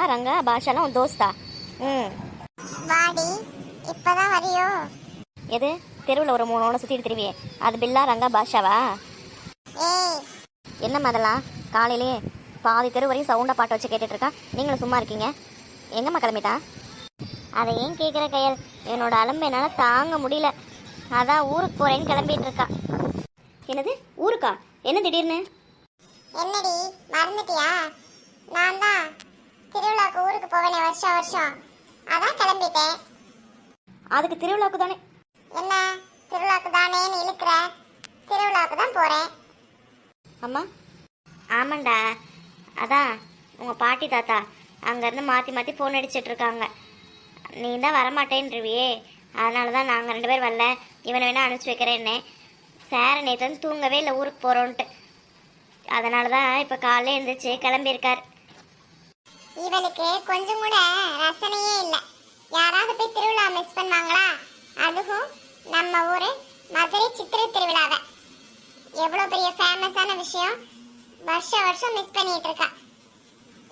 பில்லா ரங்கா பாஷாலாம் தோஸ்தா. ம். வாடி இப்பதான் வரியோ? எது? தெருவில் ஒரு மூணு ஒன்று சுற்றிட்டு திரும்பியே. அது பில்லா ரங்கா பாஷாவா? ஏய். என்ன அதெல்லாம்? காலையிலே பாதி தெரு வரையும் சவுண்டாக பாட்டு வச்சு கேட்டுட்டு இருக்கா நீங்களும் சும்மா இருக்கீங்க. எங்கம்மா கிளம்பிட்டா? அதை ஏன் கேட்குற கையல்? என்னோட அலம்பு என்னால் தாங்க முடியல. அதான் ஊருக்கு போகிறேன்னு கிளம்பிட்டு இருக்கா என்னது? ஊருக்கா? என்ன திடீர்னு? என்னடி மறந்துட்டியா? நான் தான் திருவிழாக்கு ஊருக்கு போவேனே வருஷம் வருஷம். அதான் கிளம்பிட்டேன். அதுக்கு திருவிழாவுக்கு தானே? என்ன? திருவிழாக்கு தானேன்னு இழுக்கிற? திருவிழாக்கு தான் போறேன். அம்மா? ஆமாண்டா. அதான் உங்கள் பாட்டி தாத்தா அங்கேருந்து மாற்றி மாற்றி ஃபோன் அடிச்சிட்டு இருக்காங்க நீ தான் வரமாட்டேன்ருவியே அதனால தான் நாங்கள் ரெண்டு பேர் வரல. இவனை வேணா அனுப்பிச்சி வைக்கிறேன்னே. சார் நேற்று வந்து தூங்கவே இல்லை ஊருக்கு போகிறோன்ட்டு அதனால தான் இப்போ காலையில் எழுந்திரிச்சு கிளம்பியிருக்கார். இவனுக்கு கொஞ்சம் கூட ரசனையே இல்லை. யாராவது போய் திருவிழா மிஸ் பண்ணாங்களா அதுவும் நம்ம ஊர் மதுரை சித்திரை திருவிழாவை. எவ்வளோ பெரிய ஃபேமஸான விஷயம். வருஷம் வருஷம் மிஸ் பண்ணிட்டு இருக்கா.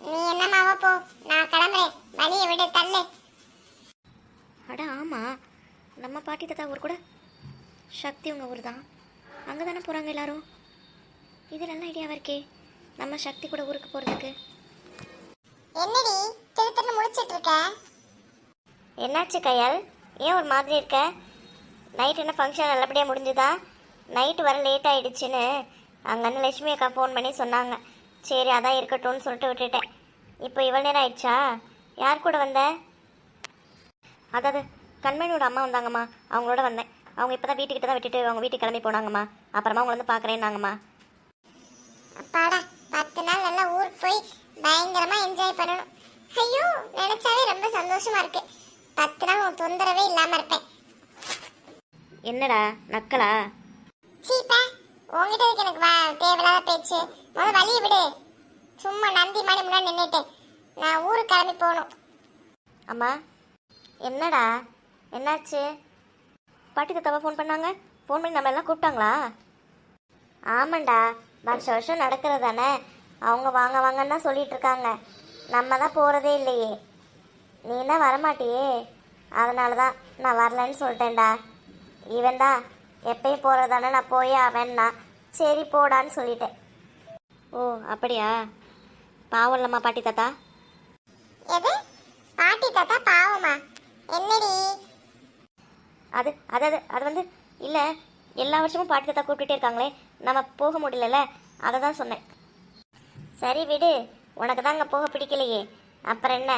நீ என்னமாவா போ நான் கிளம்புறேன். வழியை விடு தள்ளு. அட ஆமாம் நம்ம பாட்டி தாத்தா ஊர் கூட. சக்தி உங்கள் ஊர் தான். அங்கே தானே போகிறாங்க எல்லாரும்? இது நல்ல ஐடியாவாக இருக்கே நம்ம சக்தி கூட ஊருக்கு போகிறதுக்கு என்னடி திரு திரு முடிச்சிட்டு இருக்க என்னாச்சு கையால்? ஏன் ஒரு மாதிரி இருக்க? நைட் என்ன ஃபங்க்ஷன் நல்லபடியாக முடிஞ்சுதா? நைட்டு வர லேட் ஆயிடுச்சுன்னு அங்கன்னு லட்சுமி அக்கா ஃபோன் பண்ணி சொன்னாங்க. சரி அதான் இருக்கட்டும்னு சொல்லிட்டு விட்டுட்டேன். இப்போ இவ்வளோ நேரம் ஆயிடுச்சா? யார் கூட வந்த? அதாவது கண்மணியோட அம்மா வந்தாங்கம்மா. அவங்களோட வந்தேன். அவங்க இப்போ தான் வீட்டுக்கிட்ட தான் விட்டுட்டு அவங்க வீட்டுக்கு கிளம்பி போனாங்கம்மா. அப்புறமா உங்களை வந்து பார்க்குறேன்னாங்கம்மா. அப்பாடா பத்து நாள் நல்லா ஊருக்கு போய் பயங்கரமா என்ஜாய் பண்ணணும் ஐயோ நினைச்சாவே ரொம்ப சந்தோஷமா இருக்கு. பத்து நாள் உன் தொந்தரவே இல்லாம இருப்பேன். என்னடா நக்கலா? சீப்பா உங்ககிட்ட இருக்கு எனக்கு வா- தேவையில்லாத பேச்சு? முதல்ல வழியை விடு. சும்மா நந்தி மாதிரி முன்னாடி நின்றுட்டு நான் ஊருக்கு கிளம்பி போகணும். அம்மா என்னடா? என்னாச்சு? பாட்டி தாத்தாவா ஃபோன் பண்ணாங்க? ஃபோன் பண்ணி நம்ம எல்லாம் கூப்பிட்டாங்களா? ஆமாண்டா வருஷம் வருஷம் நடக்கிறது தானே. அவங்க வாங்க வாங்கன்னு தான் சொல்லிட்டு இருக்காங்க நம்ம தான் போகிறதே இல்லையே. நீ என்ன வரமாட்டியே? அதனால தான் நான் வரலன்னு சொல்லிட்டேன்டா. இவன் தான் எப்பயும் போகிறது தானே நான் போயே அவன்னா சரி போடான்னு சொல்லிட்டேன். ஓ அப்படியா? பாவம் இல்லம்மா பாட்டி தாத்தா. எது? பாட்டி தாத்தா பாவமா? என்னடி? அது அது அது அது வந்து இல்லை எல்லா வருஷமும் பாட்டி தாத்தா கூப்பிட்டுட்டே இருக்காங்களே. நம்ம போக முடியலல்ல? அதை தான் சொன்னேன். சரி விடு. உனக்கு தாங்க போக பிடிக்கலையே. அப்புறம் என்ன?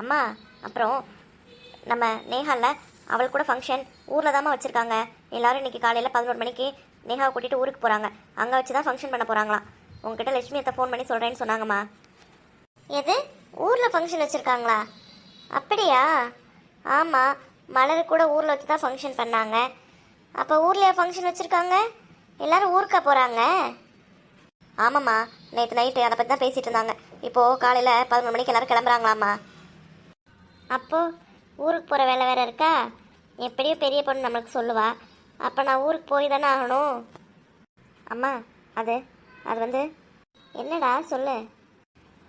அம்மா அப்புறம் நம்ம நேஹால அவள் கூட ஃபங்க்ஷன் ஊரில் தாம்மா வச்சுருக்காங்க. எல்லாரும் இன்னைக்கு காலையில் பதினோரு மணிக்கு நேஹாவை கூட்டிகிட்டு ஊருக்கு போகிறாங்க அங்கே வச்சு தான் ஃபங்க்ஷன் பண்ண போகிறாங்களாம் உங்ககிட்ட லட்சுமி அத்தை ஃபோன் பண்ணி சொல்கிறேன்னு சொன்னாங்கம்மா. எது? ஊரில் ஃபங்க்ஷன் வச்சுருக்காங்களா? அப்படியா? ஆமாம் மலர் கூட ஊரில் வச்சு தான் ஃபங்க்ஷன் பண்ணாங்க. அப்போ ஊர்லேயே ஃபங்க்ஷன் வச்சுருக்காங்க? எல்லாரும் ஊருக்கா போகிறாங்க ஆமாம்மா நேற்று நைட்டு அதை பற்றி தான் பேசிகிட்டு இருந்தாங்க. இப்போது காலையில் பதினொரு மணிக்கு எல்லாரும் கிளம்புறாங்களாம்மா. அப்போது ஊருக்கு போகிற வேலை வேறு இருக்கா? எப்படியோ பெரிய பொண்ணு நம்மளுக்கு சொல்லுவா. அப்போ நான் ஊருக்கு போய் தானே ஆகணும். அம்மா அது அது வந்து என்னடா சொல்லு?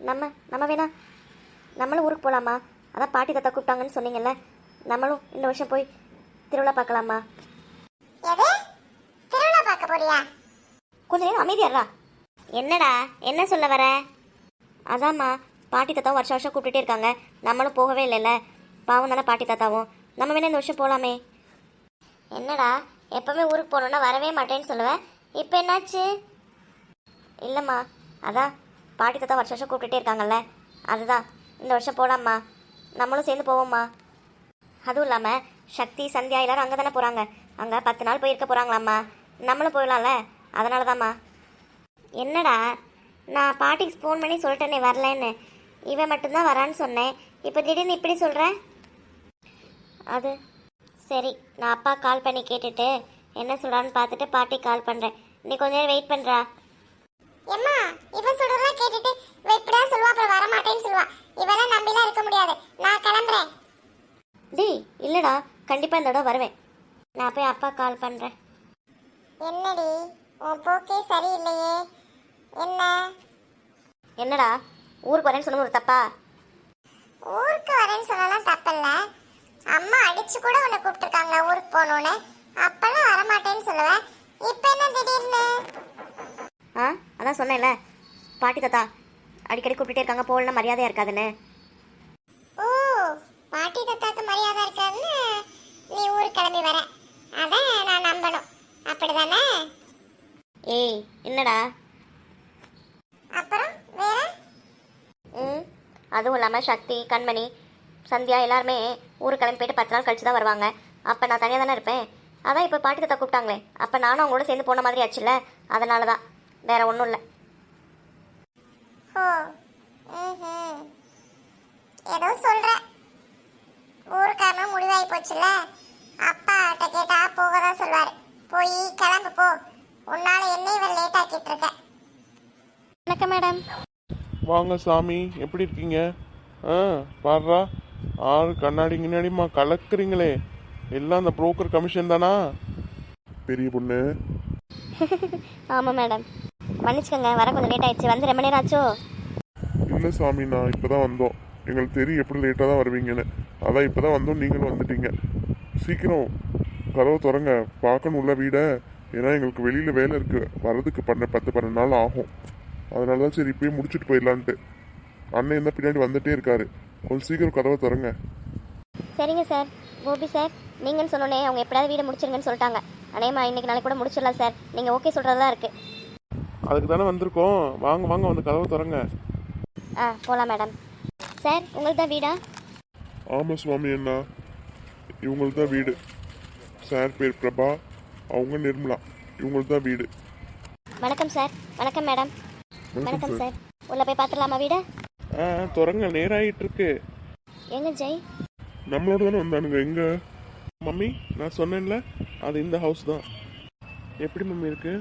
நம்ம நம்ம வேணா நம்மளும் ஊருக்கு போகலாமா அதான் பாட்டி தாத்தா கூப்பிட்டாங்கன்னு சொன்னீங்கல்ல நம்மளும் இந்த வருஷம் போய் திருவிழா பார்க்கலாமா எது? திருவிழா பார்க்க போறியா? கொஞ்ச நேரம் அமைதியாரா என்னடா? என்ன சொல்ல வர? அதாம்மா பாட்டி தாத்தாவும் வருஷம் வருஷம் கூப்பிட்டுட்டே இருக்காங்க. நம்மளும் போகவே இல்லைல்ல. பாவம் தானே பாட்டி தாத்தாவும். நம்ம வேணா இந்த வருஷம் போகலாமே என்னடா? எப்பவுமே ஊருக்கு போகணுன்னா வரவே மாட்டேன்னு சொல்லுவேன் இப்போ என்னாச்சு? இல்லைம்மா. அதான் பாட்டி தாத்தா வருஷம் வருஷம் கூப்பிட்டுட்டே இருக்காங்கல்ல. அதுதான். இந்த வருஷம் போகலாம்மா நம்மளும் சேர்ந்து போவோம்மா. அதுவும் இல்லாமல் சக்தி சந்தியா எல்லாரும் அங்கே தானே போகிறாங்க அங்கே பத்து நாள் போயிருக்க போகிறாங்களாம்மா நம்மளும் போயிடலாம்ல. அதனால தாம்மா என்னடா? நான் பாட்டிக்கு ஃபோன் பண்ணி சொல்லிட்டேனே வரலன்னு. இவன் மட்டும்தான் வரான்னு சொன்னேன். இப்போ திடீர்னு இப்படி சொல்கிறேன் அது சரி நான் அப்பா கால் பண்ணி கேட்டுட்டு என்ன சொல்கிறான்னு பார்த்துட்டு பாட்டி கால் பண்ணுறேன் நீ கொஞ்ச நேரம் வெயிட் பண்ணுறா எம்மா இவ சொல்றதெல்லாம் கேட்டுட்டு இவ இப்படிதான் சொல்லுவா அப்புறம் வர மாட்டேன்னு சொல்லுவா. இவெல்லாம் நம்பிலாம் இருக்க முடியாது. நான் கிளம்புறேன். டேய் இல்லைடா. கண்டிப்பாக இந்த தடவை வருவேன். நான் போய் அப்பா கால் பண்ணுறேன் என்னடி உன் போக்கே சரியில்லையே. என்ன? என்னடா? ஊருக்கு வரேன்னு சொன்னது ஒரு தப்பா? ஊருக்கு வரேன்னு சொல்லலாம் தப்பில்ல. அம்மா அடிச்சு கூட உன்னை கூப்பிட்டுருக்காங்க ஊருக்கு போகணும்னு? அப்பெல்லாம் வரமாட்டேன்னு சொல்லுவேன் இப்போ என்ன திடீர்னு? ஆ அதான் சொன்னேன்ல. பாட்டி தாத்தா அடிக்கடி கூப்பிட்டுட்டே இருக்காங்க போகலன்னா மரியாதையாக இருக்காதுன்னு. ஓ பாட்டி தத்தாக்கு மரியாதை இருக்கான்னு நீ ஊருக்கு கிளம்பி வர. அதான் நான் நம்பணும். அப்படிதானே? ஏய் என்னடா? அப்புறம் வேற? ம். அதுவும் இல்லாமல் சக்தி கண்மணி சந்தியா எல்லாருமே ஊருக்கு கிளம்பி போயிட்டு பத்து நாள் கழிச்சு தான் வருவாங்க. அப்போ நான் தனியாக தானே இருப்பேன்? அதான் இப்போ பாட்டி தத்தா கூப்பிட்டாங்களே. அப்போ நானும் அவங்களோட சேர்ந்து போன மாதிரி ஆச்சுல்ல? அதனால தான். வேற ஒன்றும் இல்லை. ஓ ஏதோ சொல்ற. ஊருக்காரனும் முடிவாகி போச்சுல்ல? அப்பா கிட்ட கேட்டா போக தான் சொல்வார். போய் கிளம்பு போ. உன்னால என்ன இவன் லேட் ஆக்கிட்டு இருக்க. வணக்கம் மேடம். வாங்க சாமி எப்படி இருக்கீங்க? ஆ பாடுறா ஆறு கண்ணாடி கிண்ணாடிமா கலக்குறீங்களே. எல்லாம் அந்த புரோக்கர் கமிஷன் தானா? பெரிய பொண்ணு. ஆமாம் மேடம். மன்னிச்சுக்கோங்க வர கொஞ்சம் லேட் ஆயிடுச்சு. வந்து ரொம்ப நேரம் ஆச்சோ? இல்லை சாமி நான் இப்போ தான் வந்தோம். எங்களுக்கு தெரியும் எப்படி லேட்டாக தான் வருவீங்கன்னு. அதான் இப்போ தான் வந்தோம் நீங்களும் வந்துட்டீங்க. சீக்கிரம் கதவை திறங்க பார்க்கணும்ல வீடை. ஏன்னா எங்களுக்கு வெளியில் வேலை இருக்குது வர்றதுக்கு பண்ண பத்து பன்னெண்டு நாள் ஆகும். அதனால தான் சரி இப்பயே முடிச்சுட்டு போயிடலான்ட்டு. அண்ணன் என்ன பின்னாடி வந்துட்டே இருக்காரு. கொஞ்சம் சீக்கிரம் கதவை திறங்க. சரிங்க சார். கோபி சார் நீங்கன்னு சொன்னோன்னே அவங்க எப்படியாவது வீடை முடிச்சிருங்கன்னு சொல்லிட்டாங்க. அநேகமா இன்னைக்கு நாளைக்கு கூட முடிச்சிடலாம் சார். நீங்கள் ஓகே சொல்கிறதா இருக்கு. அதுக்கு தானே வந்திருக்கோம். வாங்க வாங்க வந்து கதவை திறங்க. ஆ போகலாம் மேடம். சார் உங்களுக்கு தான் வீடா? ஆமாம் சுவாமி அண்ணா. இவங்களுக்கு தான் வீடு. சார் பேர் பிரபா அவங்க நிர்மலா. இவங்களுக்கு தான் வீடு. வணக்கம் சார். வணக்கம் மேடம். வணக்கம் சார். உள்ள போய் பார்த்துடலாமா வீடு? ஆ திறங்க நேராகிட்டு இருக்கு. எங்க ஜெய்? நம்மளோட தானே வந்தானுங்க எங்க? மம்மி நான் சொன்னேன்ல அது இந்த ஹவுஸ் தான். எப்படி மம்மி இருக்கு?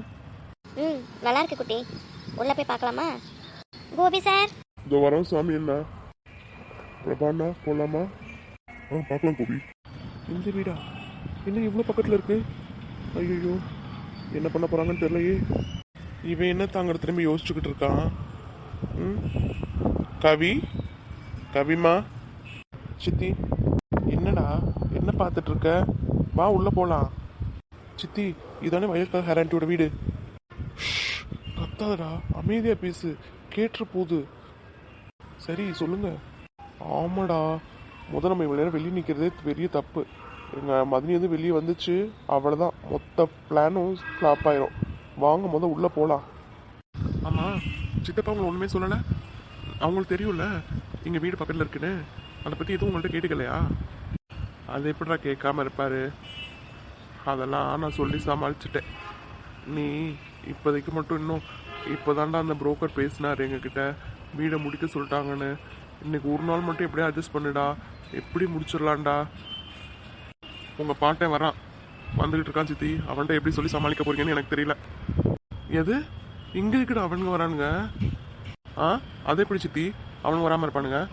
ம் நல்லா இருக்கு குட்டி. உள்ள போய் பார்க்கலாமா கோபி சார். இதோ வரோம் சுவாமி அண்ணா. பிரபாண்ணா போகலாமா ஆ பார்க்கலாம் கோபி. இந்த வீடா? என்ன இவ்வளோ பக்கத்தில் இருக்கு? ஐயோ என்ன பண்ண போகிறாங்கன்னு தெரியலையே. இவன் என்ன தாங்கிற திரும்பி யோசிச்சுக்கிட்டு இருக்கான்? ம்? கவி? கவிமா சித்தி என்னடா? என்ன பார்த்துட்டு இருக்க வா உள்ளே போகலாம் சித்தி இதானே வயற்கால் ஹேராண்டியோட வீடு. கத்தாதடா. அமைதியா பேசு. கேட்டுற போகுது சரி சொல்லுங்க. ஆமாடா. முத நம்ம இவ்வளோ நேரம் வெளியே நிற்கிறதே பெரிய தப்பு. எங்கள் மதினி வந்து வெளியே வந்துச்சு. அவ்வளோதான் மொத்த பிளானும் ஃப்ளாப் ஆயிரும். வாங்க முத உள்ளே போகலாம் ஆமாம் சித்தப்பா அவங்க ஒன்றுமே சொல்லலை. அவங்களுக்கு தெரியும்ல எங்கள் வீடு பக்கத்தில் இருக்குன்னு. அதை பற்றி எதுவும் உங்கள்கிட்ட கேட்டுக்கலையா? அது எப்படிடா கேட்காம இருப்பாரு? அதெல்லாம் நான் சொல்லி சமாளிச்சிட்டேன். நீ இப்போதைக்கு மட்டும் இன்னும் இப்போதான்டா அந்த புரோக்கர் பேசினார் எங்ககிட்ட. வீடை முடிக்க சொல்லிட்டாங்கன்னு. இன்னைக்கு ஒரு நாள் மட்டும் எப்படியா அட்ஜஸ்ட் பண்ணுடா. எப்படி முடிச்சிடலாம்டா? உங்கள் பாட்டன் வரான். வந்துகிட்டு இருக்கான் சித்தி. அவன்கிட்ட எப்படி சொல்லி சமாளிக்க போறீங்கன்னு எனக்கு தெரியல. எது? இங்க இருக்கிற அவனுங்க வரானுங்க. ஆ? அது எப்படி சித்தி? அவனுங்க வராமல் இருப்பானுங்க?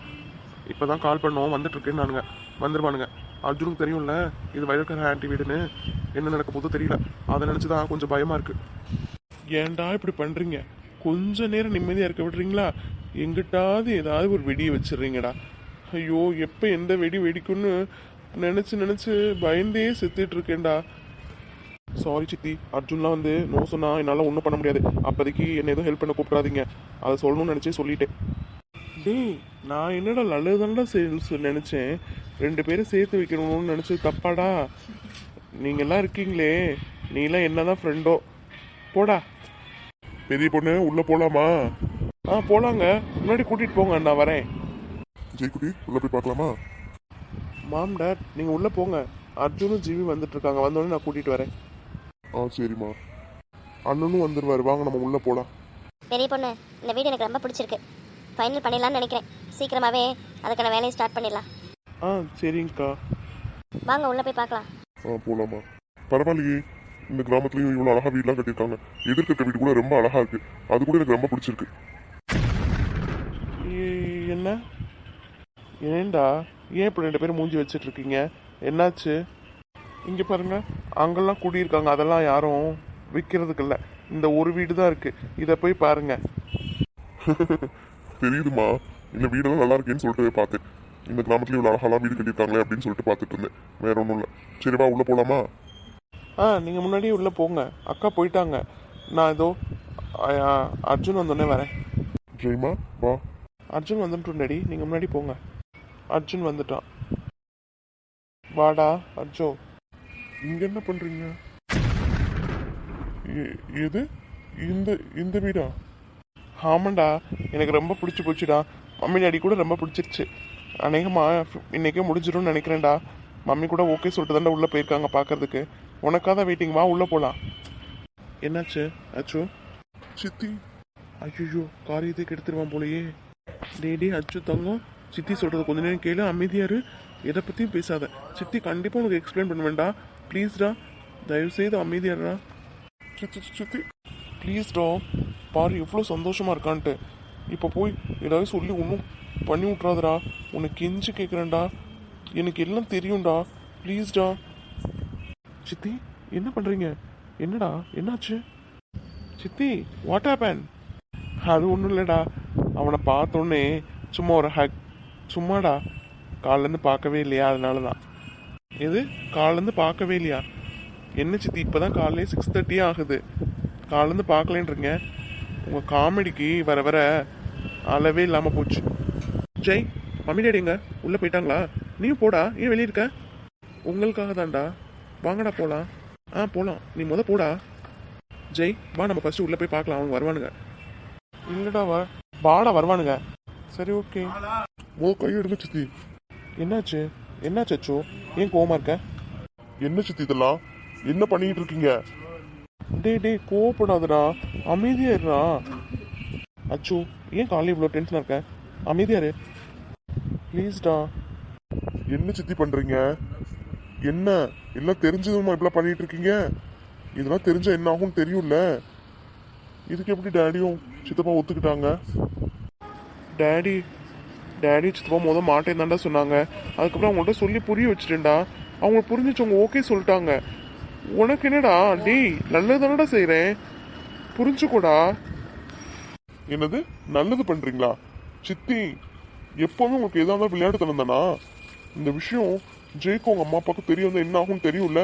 இப்போதான் கால் பண்ணோம் வந்துட்டு இருக்கேன்னு நானுங்க வந்துருவானுங்க அர்ஜுனுக்கு தெரியும்ல இது வயல்கார ஆண்டி வீடுன்னு. என்ன நடக்க போதோ தெரியல. அதை நினச்சி தான் கொஞ்சம் பயமாக இருக்கு. ஏன்டா இப்படி பண்ணுறீங்க கொஞ்ச நேரம் நிம்மதியாக இருக்க விடுறீங்களா? எங்கிட்டாவது ஏதாவது ஒரு வெடியை வச்சிடுறீங்கடா. ஐயோ எப்போ எந்த வெடி வெடிக்கும்னு நினச்சி நினச்சி பயந்தே செத்துட்டு இருக்கேன்டா சாரி சித்தி அர்ஜுன்லாம் வந்து நோ சொன்னா என்னால் ஒன்றும் பண்ண முடியாது. அப்போதைக்கு என்னை எதுவும் ஹெல்ப் பண்ண கூப்பிடாதீங்க. அதை சொல்லணும்னு நினச்சே சொல்லிட்டேன். டேய் நான் என்னடா நல்லதுதான்டா சேல்ஸ் நினச்சேன். ரெண்டு பேரும் சேர்த்து வைக்கணும்னு நினச்சி தப்பாடா. நீங்கள்லாம் இருக்கீங்களே. நீலாம் என்னதான் ஃப்ரெண்டோ போடா. பெரிய பொண்ணு உள்ளே போகலாமா ஆ போகலாங்க முன்னாடி கூட்டிகிட்டு போங்க நான் வரேன். ஜெய்குட்டி உள்ளே போய் பார்க்கலாமா? மாம் டாட் நீங்க உள்ள போங்க. அர்ஜுனும் ஜிவி வந்துட்டு இருக்காங்க வந்தோடனே நான் கூட்டிட்டு வரேன். ஆ சரிம்மா. அண்ணனும் வந்துருவாரு. வாங்க நம்ம உள்ள போலாம். பெரிய பொண்ணு இந்த வீடு எனக்கு ரொம்ப பிடிச்சிருக்கு. ஃபைனல் பண்ணிடலாம்னு நினைக்கிறேன். சீக்கிரமாகவே அதுக்கான வேலையை ஸ்டார்ட் பண்ணிடலாம். ஆ சரிங்கக்கா. வாங்க உள்ளே போய் பார்க்கலாம். ஆ போலாமா பரவாயில்லையே. இந்த கிராமத்துலயும் இவ்வளவு அழகா வீடுலாம் கட்டியிருக்காங்க. எதிர்க்க இருக்க வீடு கூட ரொம்ப அழகா இருக்கு. அது கூட எனக்கு ரொம்ப பிடிச்சிருக்கு. ஏ- என்ன? ஏன்டா ஏன் இப்படி ரெண்டு பேரும் மூஞ்சி வச்சிட்டு இருக்கீங்க என்னாச்சு? இங்க பாருங்க அங்கெல்லாம் குடியிருக்காங்க. அதெல்லாம் யாரும் விற்கிறதுக்கு இல்லை இந்த ஒரு வீடு தான் இருக்கு. இதை போய் பாருங்க. தெரியுதுமா? இந்த வீடெல்லாம் நல்லா இருக்கேன்னு சொல்லிட்டு பார்த்தேன். இந்த கிராமத்துல இவ்வளோ அழகாலாம் வீடு கட்டியிருக்காங்களே அப்படின்னு சொல்லிட்டு பார்த்துட்டு இருந்தேன். வேற ஒன்றும் இல்லை. சரி வா உள்ள போலாமா? ஆ நீங்கள் முன்னாடியே உள்ளே போங்க. அக்கா போயிட்டாங்க. நான் ஏதோ அர்ஜுன் வந்தோடனே வரேன். ஜெய்மா வா. அர்ஜுன் வந்துட்டு டேடி. நீங்கள் முன்னாடி போங்க. அர்ஜுன் வந்துட்டான். வாடா அர்ஜுன் இங்க என்ன பண்றீங்க? எது? இந்த இந்த வீடா? ஆமாண்டா எனக்கு ரொம்ப பிடிச்சி போச்சுடா. மம்மி டாடி கூட ரொம்ப பிடிச்சிருச்சு. அநேகமாக இன்னைக்கே முடிஞ்சிரும்னு நினைக்கிறேன்டா. மம்மி கூட ஓகே சொல்லிட்டு தாண்டா உள்ளே போயிருக்காங்க பார்க்கறதுக்கு உனக்காக தான் வெயிட்டிங் வா உள்ளே போகலாம் என்னாச்சு அச்சு? சித்தி? ஐயோ காரியத்தை கெடுத்துருவான் போலயே. டேடி அச்சு தங்கம். சித்தி சொல்கிறது கொஞ்ச நேரம் கேளு அமைதியாரு எதை பற்றியும் பேசாத. சித்தி கண்டிப்பாக உனக்கு எக்ஸ்பிளைன் பண்ண வேண்டாம். ப்ளீஸ்டா தயவுசெய்து அமைதியாடுறா சித்தி. சித்தி ப்ளீஸ்டா பாரு எவ்வளோ சந்தோஷமாக இருக்கான்ட்டு. இப்போ போய் ஏதாவது சொல்லி ஒன்றும் பண்ணி விட்றாதடா உனக்கு கெஞ்சி கேட்குறேன்டா எனக்கு எல்லாம் தெரியும்டா. ப்ளீஸ்டா சித்தி என்ன பண்ணுறீங்க என்னடா என்னாச்சு? சித்தி வாட் ஆப்பன் அது ஒன்றும் இல்லைடா. அவனை பார்த்தோன்னே சும்மா ஒரு ஹக் சும்மாடா. காலேருந்து பார்க்கவே இல்லையா? அதனால தான் எது? காலேருந்து பார்க்கவே இல்லையா? என்ன சித்தி இப்போ தான் காலையிலே சிக்ஸ் தேர்ட்டியே ஆகுது. காலேருந்து பார்க்கலேன்றீங்க? உங்கள் காமெடிக்கு வர வர அளவே இல்லாமல் போச்சு. ஜெய் மம்மி டேடிங்க உள்ளே போயிட்டாங்களா? நீ போடா. ஏன் வெளியே இருக்க? உங்களுக்காக தான்டா. வாங்கடா போகலாம் ஆ போகலாம் நீ முத போடா. ஜெய் வா நம்ம ஃபஸ்ட்டு உள்ளே போய் பார்க்கலாம். அவங்க வருவானுங்க. இல்லைடா வா. வாடா வருவானுங்க. சரி ஓகே. மோ கையெடுங்க சித்தி. என்னாச்சு? என்னாச்சு அச்சோ? ஏன் கோவமா இருக்க? என்ன சித்தி இதெல்லாம்? என்ன பண்ணிட்டு இருக்கீங்க? டேய் டேய் கோவப்படாதடா. அமைதியா இருடா. அச்சோ ஏன் காலையில் இவ்வளோ டென்ஷனாக இருக்க? அமைதியா இரு. ப்ளீஸ்டா என்ன சித்தி பண்றீங்க? என்ன? எல்லாம் தெரிஞ்சதுமா இப்படிலாம் பண்ணிட்டு இருக்கீங்க? இதெல்லாம் தெரிஞ்சா என்ன ஆகும்னு தெரியும்ல. இதுக்கு எப்படி டேடியும் சித்தப்பா ஒத்துக்கிட்டாங்க? டேடி டேடி சித்தப்பா மொதல் மாட்டேன் தான்டா சொன்னாங்க. அதுக்கப்புறம் அவங்கள்ட்ட சொல்லி புரிய வச்சுட்டேன்டா. அவங்க புரிஞ்சிச்சவங்க ஓகே சொல்லிட்டாங்க. உனக்கு என்னடா? டேய் நல்லது தானடா செய்கிறேன் புரிஞ்சுக்கூடா. என்னது? நல்லது பண்ணுறீங்களா சித்தி எப்போவுமே உங்களுக்கு எதாக இருந்தால் விளையாட்டுத்தனம் தானா? இந்த விஷயம் ஜெய்க்கு உங்கள் அம்மா அப்பாவுக்கு தெரிய வந்தால் என்ன ஆகும்னு தெரியும்ல?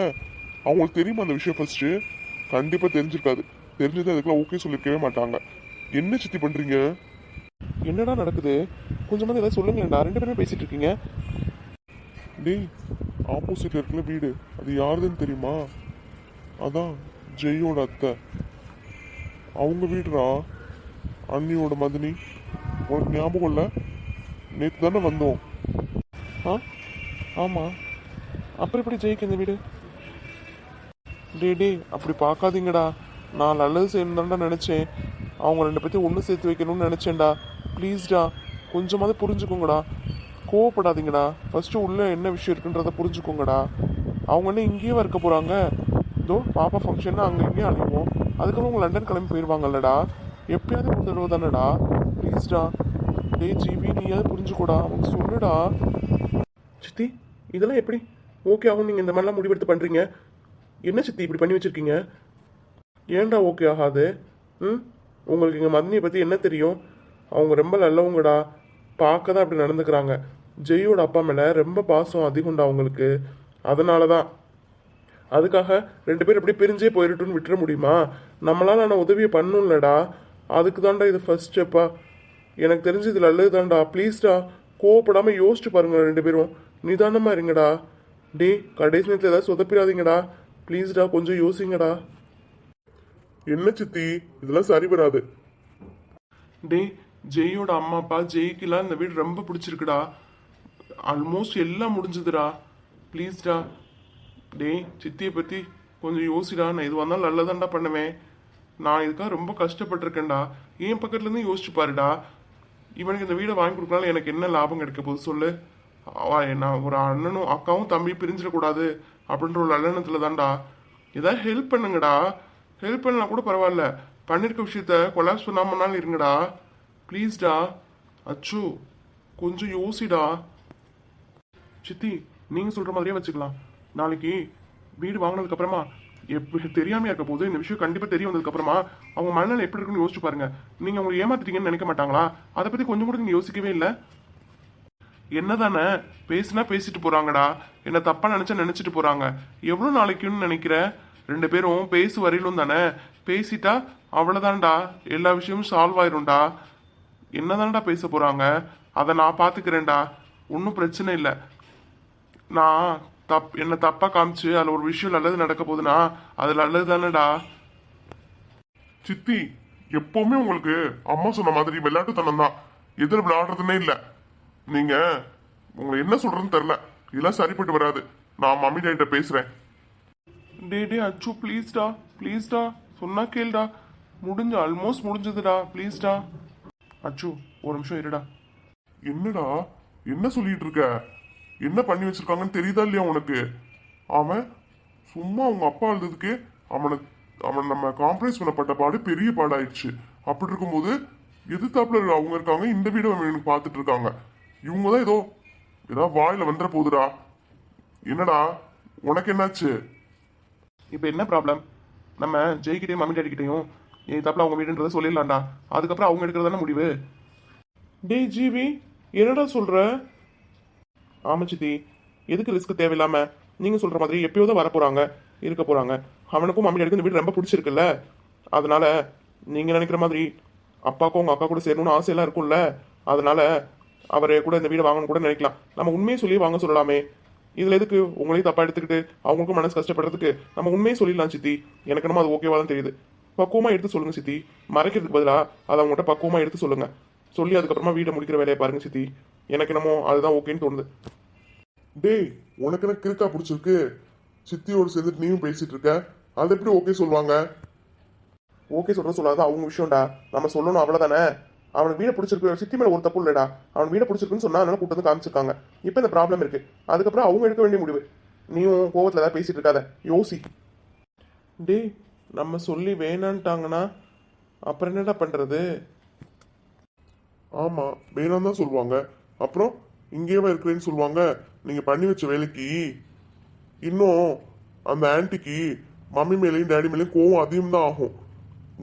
அவங்களுக்கு தெரியுமா அந்த விஷயம் ஃபஸ்ட்டு கண்டிப்பாக தெரிஞ்சிருக்காது. தெரிஞ்சது அதுக்கெல்லாம் ஓகே சொல்லியிருக்கவே மாட்டாங்க. என்ன சித்தி பண்ணுறீங்க என்னடா நடக்குது? கொஞ்சமாவது ஏதாவது சொல்லுங்களேன்டா. ரெண்டு பேரும் பேசிட்டு இருக்கீங்க. டேய் ஆப்போசிட்ல இருக்கிற வீடு. அது யாருதுன்னு தெரியுமா? அதான் ஜெய்யோட அத்தை. அவங்க வீடுடா. அண்ணியோட மதினி. உனக்கு ஞாபகம் இல்லை? நேற்று தானே வந்தோம். ஆ? ஆமாம் அப்புறம் எப்படி ஜெயிக்கு இந்த வீடு? டே டேய் அப்படி பார்க்காதீங்கடா. நான் நல்லது செய்யணும்தான்டா நினச்சேன். அவங்க ரெண்டு பேர்த்தையும் ஒன்று சேர்த்து வைக்கணும்னு நினச்சேன்டா. ப்ளீஸ்டா கொஞ்சமாவது புரிஞ்சுக்கோங்கடா. கோவப்படாதீங்கடா. ஃபஸ்ட்டு உள்ளே என்ன விஷயம் இருக்குன்றத புரிஞ்சுக்கோங்கடா. அவங்க என்ன இங்கேயே இருக்க போகிறாங்க இதோ பாப்பா ஃபங்க்ஷன்னா அங்கே இங்கேயும் அனுப்புவோம் அதுக்கப்புறம் அவங்க லண்டன் கிளம்பி போயிடுவாங்கல்லடா எப்பயாவது ஒரு தடவை தானடா. ப்ளீஸ்டா டே. ஜிபி நீயாவது புரிஞ்சுக்கோடா. அவங்க சொல்லுடா. சித்தி இதெல்லாம் எப்படி? ஓகே ஆகும். நீங்கள் இந்த மாதிரிலாம் முடிவெடுத்து பண்ணுறீங்க என்ன சித்தி இப்படி பண்ணி வச்சுருக்கீங்க? ஏன்டா ஓகே ஆகாது? ம்? உங்களுக்கு எங்கள் மதனியை பற்றி என்ன தெரியும்? அவங்க ரொம்ப நல்லவங்கடா. பார்க்க தான் அப்படி நடந்துக்கிறாங்க. ஜெய்யோட அப்பா மேலே ரொம்ப பாசம் அதிகம்டா அவங்களுக்கு. அதனால தான் அதுக்காக ரெண்டு பேரும் எப்படி பிரிஞ்சே போயிடட்டும்னு விட்டுற முடியுமா? நம்மளால் நான் உதவியை பண்ணும்லடா அதுக்கு தான்டா இது ஃபர்ஸ்ட் ஸ்டெப்பா எனக்கு தெரிஞ்சு இது நல்லது தான்டா ப்ளீஸ்டா கோவப்படாமல் யோசிச்சு பாருங்க ரெண்டு பேரும். நிதானமாக இருங்கடா. டே கடைசி நேரத்தில் ஏதாவது சொதப்பிடாதீங்கடா. ப்ளீஸ்டா கொஞ்சம் யோசிங்கடா. என்ன சித்தி? இதெல்லாம் சரி வராது டே ஜெயோட அம்மா அப்பா ஜெய்க்குலாம் இந்த வீடு ரொம்ப பிடிச்சிருக்குடா. ஆல்மோஸ்ட் எல்லாம் முடிஞ்சுதுடா. ப்ளீஸ்டா டேய் சித்தியை பற்றி கொஞ்சம் யோசிடா. நான் எதுவாக வந்தாலும் நல்லதாண்டா பண்ணுவேன். நான் இதுக்காக ரொம்ப கஷ்டப்பட்டிருக்கேன்டா. என் பக்கத்துலேருந்து யோசிச்சு பாருடா. இவனுக்கு இந்த வீடை வாங்கி கொடுக்கனால எனக்கு என்ன லாபம் கிடைக்க போகுது சொல்லு. நான் ஒரு அண்ணனும் அக்காவும் தம்பி பிரிஞ்சிடக்கூடாது அப்படின்ற ஒரு நல்லெண்ணத்தில் தான்டா ஏதாவது ஹெல்ப் பண்ணுங்கடா. ஹெல்ப் பண்ணலாம் கூட பரவாயில்ல. பண்ணிருக்க விஷயத்த கொலாப்ஸ் பண்ணாமனாலும் இருங்கடா. ப்ளீஸ்டா அச்சு கொஞ்சம் யோசிடா சித்தி நீங்கள் சொல்கிற மாதிரியே வச்சுக்கலாம் நாளைக்கு வீடு வாங்கினதுக்கப்புறமா எப்படி எப்ப இருக்க போது இந்த விஷயம் கண்டிப்பாக தெரிய வந்ததுக்கப்புறமா அவங்க மனநிலை எப்படி இருக்குன்னு யோசிச்சு பாருங்க. நீங்கள் அவங்க ஏமாத்திட்டீங்கன்னு நினைக்க மாட்டாங்களா? அதை பற்றி கொஞ்சம் கூட நீங்கள் யோசிக்கவே இல்லை. என்னதானே பேசினா பேசிட்டு போறாங்கடா. என்ன தப்பா நினைச்சா நினைச்சிட்டு போறாங்க. எவ்வளோ நாளைக்குன்னு நினைக்கிற? ரெண்டு பேரும் பேசு வரையிலும் தானே. பேசிட்டா அவ்வளோதான்டா எல்லா விஷயமும் சால்வ் ஆயிரும்டா. என்னதான்டா பேச போறாங்க? அதை நான் பாத்துக்கிறேன்டா. ஒன்றும் பிரச்சனை இல்லை. நான் தப் என்ன தப்பா காமிச்சு அதுல ஒரு விஷயம் நல்லது நடக்க போகுதுன்னா அது நல்லது தானேடா சித்தி எப்பவுமே உங்களுக்கு அம்மா சொன்ன மாதிரி விளையாட்டுத்தனம் தான் எதிர் விளையாடுறதுனே இல்ல. நீங்க உங்களை என்ன சொல்றதுன்னு தெரியல. இதெல்லாம் சரிப்பட்டு வராது. நான் மம்மி டாடிட்ட பேசுறேன். டே டே அச்சு ப்ளீஸ்டா ப்ளீஸ்டா சொன்னா கேளுடா. முடிஞ்சு ஆல்மோஸ்ட் முடிஞ்சதுடா. ப்ளீஸ்டா அச்சு ஒரு நிமிஷம் இருடா. என்னடா? என்ன சொல்லிட்டு இருக்க? என்ன பண்ணி வச்சிருக்காங்கன்னு தெரியுதா இல்லையா உனக்கு? அவன் சும்மா அவங்க அப்பா அழுதுக்கு அவனை அவனை நம்ம காம்ப்ரமைஸ் பண்ணப்பட்ட பாடு பெரிய பாடாயிடுச்சு. அப்படி இருக்கும்போது எதிர்த்தாப்புல அவங்க இருக்காங்க இந்த வீடு அவன் எனக்கு பார்த்துட்டு இருக்காங்க. இவங்க தான் ஏதோ ஏதாவது வாயில வந்துட போகுதுடா என்னடா உனக்கு என்னாச்சு? இப்போ என்ன ப்ராப்ளம் நம்ம ஜெய்கிட்டையும் மம்மி டேடிக்கிட்டையும் என் தப்பில் அவங்க வீடுன்றதை சொல்லிடலாம்டா. அதுக்கப்புறம் அவங்க எடுக்கிறது தானே முடிவு? டேய் ஜிவி என்னடா சொல்கிற ஆமா சித்தி. எதுக்கு ரிஸ்க் தேவையில்லாமல் நீங்கள் சொல்கிற மாதிரி எப்பயோ தான் வரப்போறாங்க இருக்க போகிறாங்க அவனுக்கும் மம்மி எடுக்க இந்த வீடு ரொம்ப பிடிச்சிருக்குல்ல. அதனால நீங்கள் நினைக்கிற மாதிரி அப்பாக்கும் உங்கள் அக்கா கூட சேரணும்னு ஆசையெல்லாம் இருக்கும்ல. அதனால அவரை கூட இந்த வீடு வாங்கணும் கூட நினைக்கலாம். நம்ம உண்மையை சொல்லி வாங்க சொல்லலாமே. இதில் எதுக்கு? உங்களையும் தப்பாக எடுத்துக்கிட்டு அவங்களுக்கும் மனசு கஷ்டப்படுறதுக்கு நம்ம உண்மையை சொல்லிடலாம் சித்தி. எனக்கு என்னமோ அது ஓகேவா தான் தெரியுது. பக்குவமா எடுத்து சொல்லுங்க சித்தி. மறைக்கிறதுக்கு பதிலா அதை அவங்ககிட்ட பக்குவமா எடுத்து சொல்லுங்க. சொல்லி அதுக்கப்புறமா வீட்டை முடிக்கிற வேலையை பாருங்க சித்தி. எனக்கு என்னமோ அதுதான் ஓகேன்னு தோணுது. டேய் உனக்கு என்ன கிறுக்கா பிடிச்சிருக்கு? சித்தியோடு சேர்ந்துட்டு நீயும் பேசிட்டு இருக்க. அது எப்படி ஓகே சொல்லுவாங்க? ஓகே சொல்ற சொல்லாத அவங்க விஷயம்டா. நம்ம சொல்லணும் அவ்வளவுதானே? அவனுக்கு வீடை பிடிச்சிருக்கு சித்தி மேல ஒரு தப்பு இல்லடா. அவன் வீடை பிடிச்சிருக்குன்னு சொன்னா அதனால கூட்டு வந்து காமிச்சிருக்காங்க. இப்போ இந்த ப்ராப்ளம் இருக்கு. அதுக்கப்புறம் அவங்க எடுக்க வேண்டிய முடிவு. நீயும் கோவத்துல ஏதாவது பேசிட்டு இருக்காத. யோசி. டேய் நம்ம சொல்லி வேணான்ட்டாங்கன்னா அப்புறம் என்னடா பண்றது? ஆமா வேணாம் தான் சொல்லுவாங்க. அப்புறம் இங்கேயே இருக்கிறேன்னு சொல்லுவாங்க. நீங்க பண்ணி வச்ச வேலைக்கு இன்னும் அந்த ஆன்ட்டிக்கு மம்மி மேலேயும் டேடி மேலேயும் கோவம் அதிகம் தான் ஆகும்.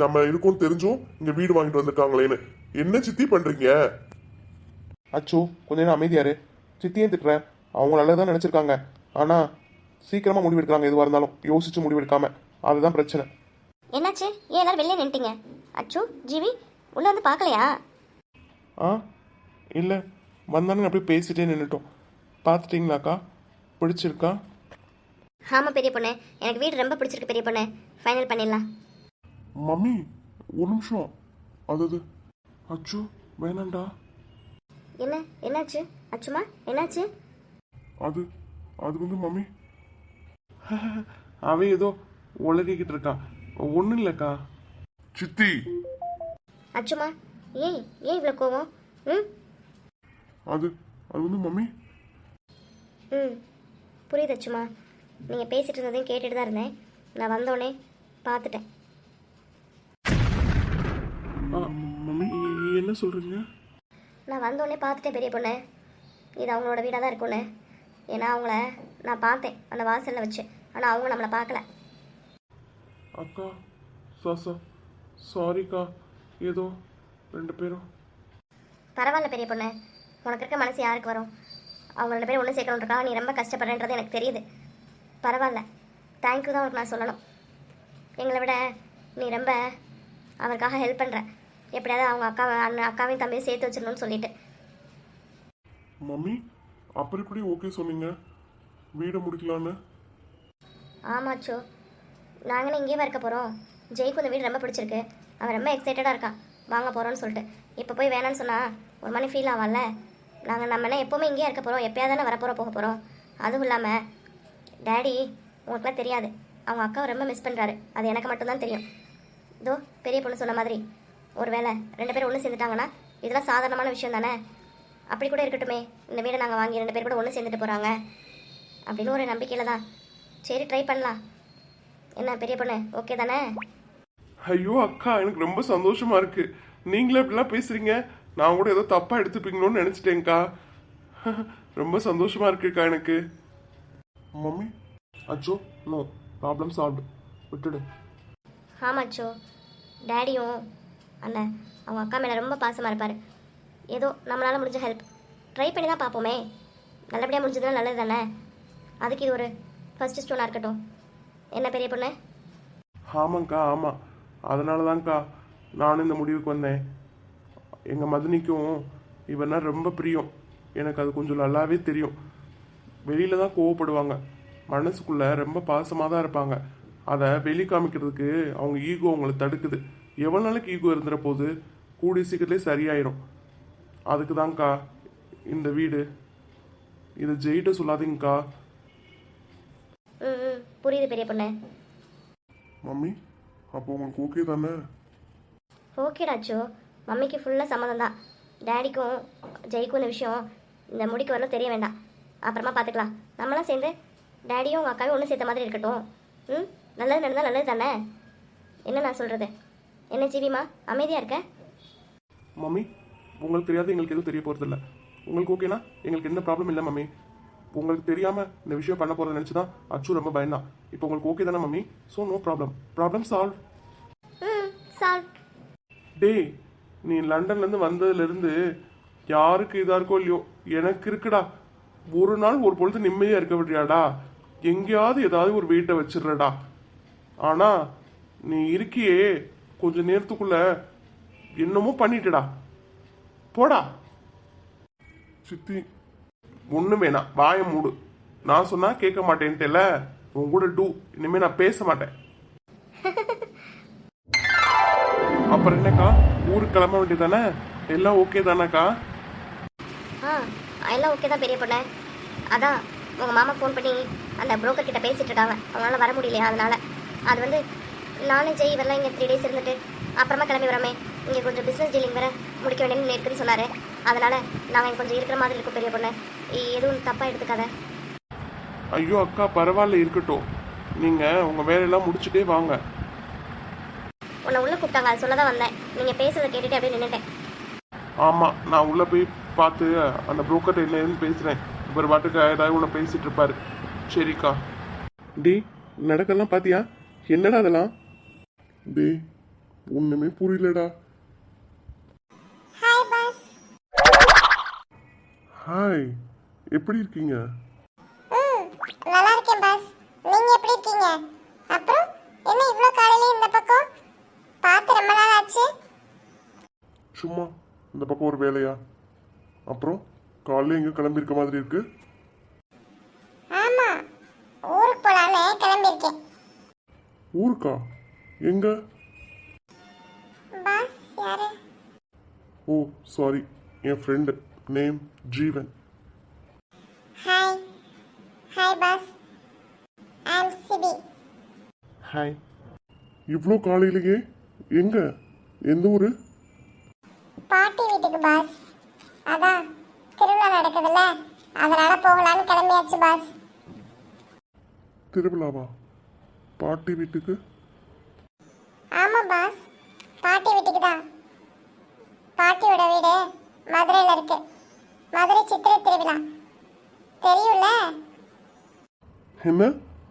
நம்ம இருக்கோம்னு தெரிஞ்சும் இங்க வீடு வாங்கிட்டு வந்திருக்காங்களேன்னு. என்ன சித்தி பண்றீங்க? அச்சோ கொஞ்ச நேரம் அமைதியாரு சித்தியும் திட்டுறேன். அவங்க நல்லதான் நினைச்சிருக்காங்க. ஆனா சீக்கிரமா முடிவெடுக்கிறாங்க எதுவாக இருந்தாலும். யோசிச்சு முடிவெடுக்காமல் அதுதான் பிரச்சனை. என்னாச்சு? ஏன் எல்லாரும் வெளியே நின்ட்டீங்க அச்சு ஜிவி உள்ள வந்து பார்க்கலையா? ஆ இல்லை. வந்தானே அப்படியே பேசிட்டே நின்றுட்டோம் பார்த்துட்டிங்களாக்கா? பிடிச்சிருக்கா? ஆமாம் பெரிய பொண்ணு. எனக்கு வீடு ரொம்ப பிடிச்சிருக்கு பெரிய பொண்ணு. ஃபைனல் பண்ணிடலாம். மம்மி ஒரு நிமிஷம். அதாவது அச்சோ வேணாண்டா? என்ன? என்னாச்சு? அச்சுமா என்னாச்சு? அது அது வந்து மம்மி. அவன் ஏதோ உலகிக்கிட்டு இருக்கான் ஒன்றும் இல்லைக்கா சித்தி. அச்சுமா ஏன் ஏன் இவ்வளோ கோவம்? ம்? அது அது வந்து மம்மி. ம் புரியுது அச்சுமா நீங்கள் பேசிட்டு இருந்ததையும் கேட்டுட்டு தான் இருந்தேன். நான் வந்தோடனே பார்த்துட்டேன். ஆ, மம்மி என்ன சொல்கிறீங்க நான் வந்தோடனே பார்த்துட்டேன் பெரிய பொண்ணு. இது அவங்களோட வீடாக தான் இருக்கும்னு. ஏன்னா அவங்கள நான் பார்த்தேன். அந்த வாசலில் வச்சு. ஆனால் அவங்க நம்மளை பார்க்கல. அக்கா சாசா சாரிக்கா ஏதோ ரெண்டு பேரும். பரவாயில்ல பெரிய பொண்ணு. உனக்கு இருக்க மனசு யாருக்கு வரும்? அவங்க ரெண்டு பேரும் ஒன்று சேர்க்கணுன்றக்கா நீ ரொம்ப கஷ்டப்படுறன்றது எனக்கு தெரியுது. பரவாயில்ல. தேங்க்யூ தான் உனக்கு நான் சொல்லணும். எங்களை விட நீ ரொம்ப அவருக்காக ஹெல்ப் பண்ணுற எப்படியாவது அவங்க அக்கா அண்ணன் அக்காவையும் தம்பியும் சேர்த்து வச்சிடணும்னு சொல்லிட்டு. மம்மி அப்புறம் எப்படி ஓகே சொன்னீங்க? வீடை முடிக்கலான்னு? ஆமாச்சோ. நாங்களும் இங்கேயே இருக்க போகிறோம் ஜெய்க்கு இந்த வீடு ரொம்ப பிடிச்சிருக்கு. அவன் ரொம்ப எக்ஸைட்டடாக இருக்கான். வாங்க போகிறோன்னு சொல்லிட்டு. இப்போ போய் வேணான்னு சொன்னால் ஒரு மாதிரி ஃபீல் ஆகல நாங்கள் நம்ம என்ன எப்போவுமே இங்கேயே இருக்க போகிறோம் எப்பயாவது தானே வரப்போகிறோம் போக போகிறோம் அதுவும் இல்லாமல் டேடி உங்களுக்குலாம் தெரியாது. அவங்க அக்காவை ரொம்ப மிஸ் பண்ணுறாரு அது எனக்கு மட்டும்தான் தெரியும். இதோ பெரிய பொண்ணு சொன்ன மாதிரி. ஒரு வேளை ரெண்டு பேரும் ஒன்று சேர்ந்துட்டாங்கன்னா இதெல்லாம் சாதாரணமான விஷயம் தானே? அப்படி கூட இருக்கட்டுமே. இந்த வீடை நாங்கள் வாங்கி ரெண்டு பேர் கூட ஒன்று சேர்ந்துட்டு போகிறாங்க அப்படின்னு ஒரு நம்பிக்கையில் தான். சரி ட்ரை பண்ணலாம். என்ன பெரிய பொண்ணு? ஓகே தானே? ஐயோ அக்கா எனக்கு ரொம்ப சந்தோஷமா இருக்கு. நீங்களே இப்படிலாம் பேசுறீங்க. நான் கூட ஏதோ தப்பா எடுத்துப்பீங்களோன்னு நினைச்சிட்டேங்க்கா ரொம்ப சந்தோஷமா இருக்குக்கா எனக்கு. மம்மி அச்சோ நோ ப்ராப்ளம் சால்வ் விட்டுடு. ஆமாச்சோ டேடியும் அந்த அவங்க அக்கா மேலே ரொம்ப பாசமாக இருப்பார். ஏதோ நம்மளால் முடிஞ்ச ஹெல்ப் ட்ரை பண்ணி தான் பார்ப்போமே. நல்லபடியாக முடிஞ்சதுன்னா நல்லது தானே அதுக்கு இது ஒரு ஃபர்ஸ்ட் ஸ்டோனாக இருக்கட்டும். என்ன பெரிய பொண்ணு? ஆமாங்க்கா ஆமாம் அதனால தான்க்கா நானும் இந்த முடிவுக்கு வந்தேன். எங்கள் மதனிக்கும் இவனா ரொம்ப பிரியம். எனக்கு அது கொஞ்சம் நல்லாவே தெரியும். வெளியில தான் கோவப்படுவாங்க. மனசுக்குள்ள ரொம்ப பாசமாக தான் இருப்பாங்க. அதை வெளி காமிக்கிறதுக்கு அவங்க ஈகோ அவங்கள தடுக்குது. எவ்வளோ நாளைக்கு ஈகோ இருந்துற போது கூடிய சீக்கிரத்துலேயே சரியாயிரும். அதுக்கு தான்க்கா இந்த வீடு. இதை ஜெயிட்ட சொல்லாதீங்கக்கா. புரியுது பெரிய பொண்ணு. மம்மி அப்போ உங்களுக்கு ஓகே தானே? ஓகேடாச்சோ மம்மிக்கு ஃபுல்லாக சம்மதம் தான். டேடிக்கும் ஜெய்க்கும் இந்த விஷயம் இந்த முடிக்கு வரலும் தெரிய வேண்டாம். அப்புறமா பார்த்துக்கலாம் நம்மளாம் சேர்ந்து டேடியும் உங்கள் அக்காவும் ஒன்று சேர்த்த மாதிரி இருக்கட்டும். ம்? நல்லது நடந்தால் நல்லது தானே? என்ன நான் சொல்கிறது என்ன ஜீவிமா? அமைதியாக இருக்க? மம்மி உங்களுக்கு தெரியாது எங்களுக்கு எதுவும் தெரிய போகிறதில்ல உங்களுக்கு ஓகேனா எங்களுக்கு எந்த ப்ராப்ளம் இல்லை மம்மி. உங்களுக்கு தெரியாமல் இந்த விஷயம் பண்ண போகிறத நினச்சி தான் அச்சு ரொம்ப பயந்தான் இப்போ உங்களுக்கு ஓகே தானே mummy? So no problem problem solve டேய் நீ லண்டன்லேருந்து வந்ததுலேருந்து யாருக்கு இதாக இருக்கோ இல்லையோ எனக்கு இருக்குடா. ஒரு நாள் ஒரு பொழுது நிம்மதியாக இருக்க விடுறியாடா? எங்கேயாவது ஏதாவது ஒரு வீட்டை வச்சிடுறடா. ஆனால் நீ இருக்கியே கொஞ்ச நேரத்துக்குள்ள என்னமோ பண்ணிட்டுடா. போடா. சித்தி ஒண்ணு வேணாம் வாயை மூடு. நான் சொன்னா கேட்க மாட்டேன்ட்டேல உன் கூட டூ இனிமே நான் பேச மாட்டேன். அப்புறம் என்னக்கா? ஊருக்கு கிளம்ப வேண்டியதானே எல்லாம் ஓகே தானேக்கா? ஆ எல்லாம் ஓகே தான் பெரிய பொண்ணு. அதான் உங்கள் மாமா ஃபோன் பண்ணி அந்த broker கிட்ட பேசிட்டு இருக்காங்க. அவங்களால வர முடியலையா அதனால. அது வந்து நானும் ஜெய் வரலாம் இங்கே த்ரீ டேஸ் இருந்துட்டு அப்புறமா கிளம்பி வரோமே. இங்கே கொஞ்சம் பிஸ்னஸ் டீலிங் வேற முடிக்க வேண்டியது இருக்குன்னு சொன்னார். அதனால நாங்கள் கொஞ்சம் இருக்கிற மாதிரி இருக்கும் பெரிய பொண்ணு. எதுவும் தப்பாக எடுத்துக்காத. ஐயோ அக்கா பரவாயில்ல இருக்கட்டும். நீங்க உங்க வேலையெல்லாம் முடிச்சுட்டே வாங்க. உன்னை உள்ளே கூப்பிட்டாங்க அது சொல்ல தான் வந்தேன். நீங்கள் பேசுறதை கேட்டுட்டு அப்படியே நின்றுட்டேன் ஆமா நான் உள்ள போய் பார்த்து அந்த புரோக்கர் என்னன்னு பேசுறேன். இவர் பாட்டுக்கு ஏதாவது உள்ள பேசிட்டு இருப்பாரு. சரிக்கா. டி நடக்கலாம் பாத்தியா? என்னடா அதெல்லாம்? டேய் ஒண்ணுமே புரியலடா. ஹாய் பாஸ் ஹாய் எப்படி இருக்கீங்க? ம் நல்லா இருக்கேன் பாஸ். நீங்க எப்படி இருக்கீங்க? அப்புறம் என்ன இவ்ளோ காலையில இந்த பக்கம்? பார்த்து ரொம்ப நாள் ஆச்சு. சும்மா இந்த பக்கம் ஒரு வேலையா? அப்புறம் காலையில எங்க கிளம்பியிருக்க மாதிரி இருக்கு? ஆமா ஊருக்கு போலான்னு கிளம்பியிருக்கேன். ஊருக்கா? எங்க? பாஸ் யாரு? Oh sorry N friend name Jeevan hi hi boss I am Sibi hi இவ்வளோ காலையிலேயே? எங்க? எந்த ஊரு? பாட்டி வீட்டுக்கு பாஸ் அதான் திருவிழா நடக்குதுல்ல. அதனால போகலான்னு கிளம்பியாச்சு பாஸ் திருவிழாவா? பாட்டி வீட்டுக்கு? ஆமா பாஸ் பாட்டி வீட்டுக்கு தான். பாட்டியோட வீடு மதுரையில் இருக்கு. மதுரை சித்திரை திருவிழா. தெரியும்ல? என்ன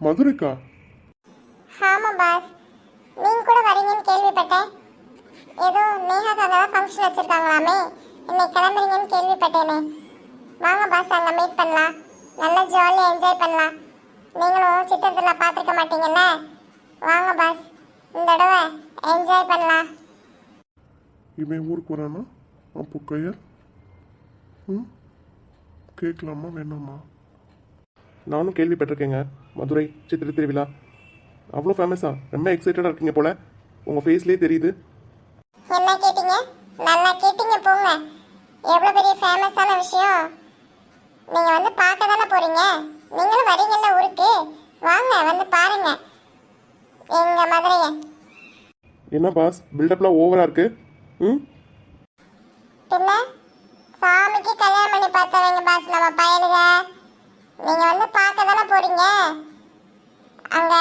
மதுரைக்கா? ஆமா பாஸ் நீங்க கூட வரீங்கன்னு கேள்விப்பட்டேன். ஏதோ நேஹாக்கு அங்கே தான் ஃபங்க்ஷன் வச்சிருக்காங்களாமே. இன்னைக்கு கிளம்புறீங்கன்னு கேள்விப்பட்டேனே. வாங்க பாஸ் அங்கே மீட் பண்ணலாம். நல்லா ஜாலியாக என்ஜாய் பண்ணலாம். நீங்களும் சித்திரை திருவிழா பார்த்துருக்க மாட்டீங்கல்ல? வாங்க பாஸ் இந்த தடவை என்ஜாய் பண்ணலாம். இவன் ஊருக்கு வரானா? அப்போ கையல்? ம்? கேட்கலாமா வேணாமா? நானும் கேள்விப்பட்டிருக்கேங்க. மதுரை சித்திரை திருவிழா. அவ்வளோ ஃபேமஸா ரொம்ப எக்ஸைட்டடாக இருக்கீங்க போல. உங்கள் ஃபேஸ்லேயே தெரியுது. என்ன கேட்டீங்க? நல்லா கேட்டீங்க போங்க. எவ்வளோ பெரிய ஃபேமஸான விஷயம். நீங்கள் வந்து பார்க்க தானே போறீங்க? நீங்களும் வரீங்கல்ல ஊருக்கு? வாங்க வந்து பாருங்க. எங்க மதுரையை. என்ன பாஸ் பில்டப்லாம் ஓவராக இருக்கு. ம்? பின்ன? சாமிக்கு கல்யாணம் பண்ணி பார்த்தவங்க பாஸ் நம்ம பையனுங்க நீங்க வந்து பார்க்க தானே போறீங்க? அங்க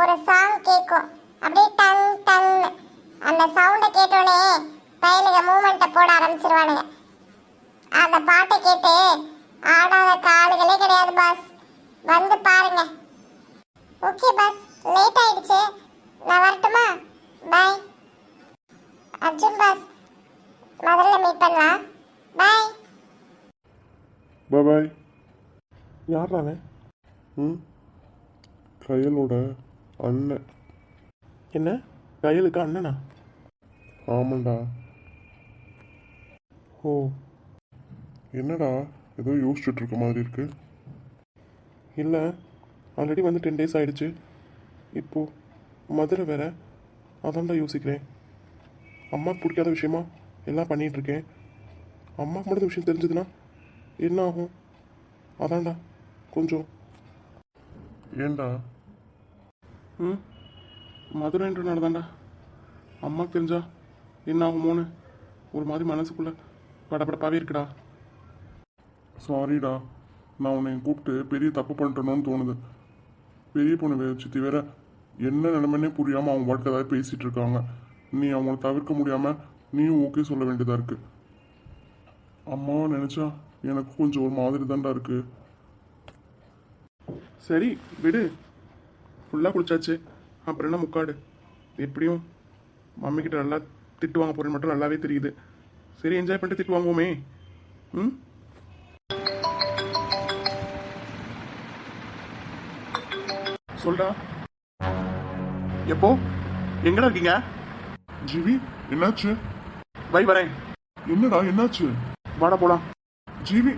ஒரு சாங் கேட்கும் அப்படியே டன் டன். அந்த சவுண்டை கேட்டோடனே பையனுங்க மூமெண்ட்டை போட ஆரம்பிச்சிருவானுங்க. அந்த பாட்டை கேட்டு ஆடாத காலுகளே கிடையாது பாஸ் வந்து பாருங்க. ஓகே பாஸ் லேட் ஆயிடுச்சு. நான் வரட்டுமா? பாய் அர்ஜுன் பாஸ் மதுரையில் மீட் பண்ணலாம். பாய் பாய் யார் அவன் ம்? கையலோட அண்ணன். என்ன? கையலுக்கு அண்ணனா? ஆமாண்டா. ஓ. என்னடா? ஏதோ யோசிச்சுட்டு இருக்க மாதிரி இருக்கு. இல்லை ஆல்ரெடி வந்து டென் டேஸ் ஆயிடுச்சு. இப்போது மதுரை வேற. அதான்டா யோசிக்கிறேன். அம்மாவுக்கு பிடிக்காத விஷயமா எல்லாம் பண்ணிட்டு இருக்கேன் அம்மாவுக்கு மட்டும் விஷயம் தெரிஞ்சதுன்னா என்ன ஆகும் அதான்டா கொஞ்சம். ஏன்டா? ம்? மதுரைன்றனால தான்டா அம்மாவுக்கு தெரிஞ்சா என்ன ஆகுமோன்னு ஒரு மாதிரி மனசுக்குள்ள படபடப்பாகவே இருக்குடா. சாரிடா நான் உன்னை கூப்பிட்டு பெரிய தப்பு பண்ணிட்டேனோன்னு தோணுது. பெரிய பொண்ணு சித்தி வேற. என்ன நிலைமைன்னே புரியாமல் அவங்க வாட்டுக்கு ஏதாவது பேசிட்டு இருக்காங்க. நீ அவங்கள தவிர்க்க முடியாமல் நீயும் ஓகே சொல்ல வேண்டியதாக இருக்கு. அம்மாவை நினச்சா எனக்கு கொஞ்சம் ஒரு மாதிரி தான்டா இருக்கு. சரி விடு. ஃபுல்லாக குளிச்சாச்சு. அப்புறம் என்ன முக்காடு? எப்படியும் மம்மிக்கிட்ட நல்லா திட்டு வாங்க போகிறேன்னு மட்டும் நல்லாவே தெரியுது. சரி என்ஜாய் பண்ணிட்டு திட்டு வாங்குவோமே. ம்? சொல்டா. எப்போ? எங்கடா இருக்கீங்க? ஜிவி என்னாச்சு? வை வரேன். என்னடா என்னாச்சு? வாடா போலாம். ஜீவி.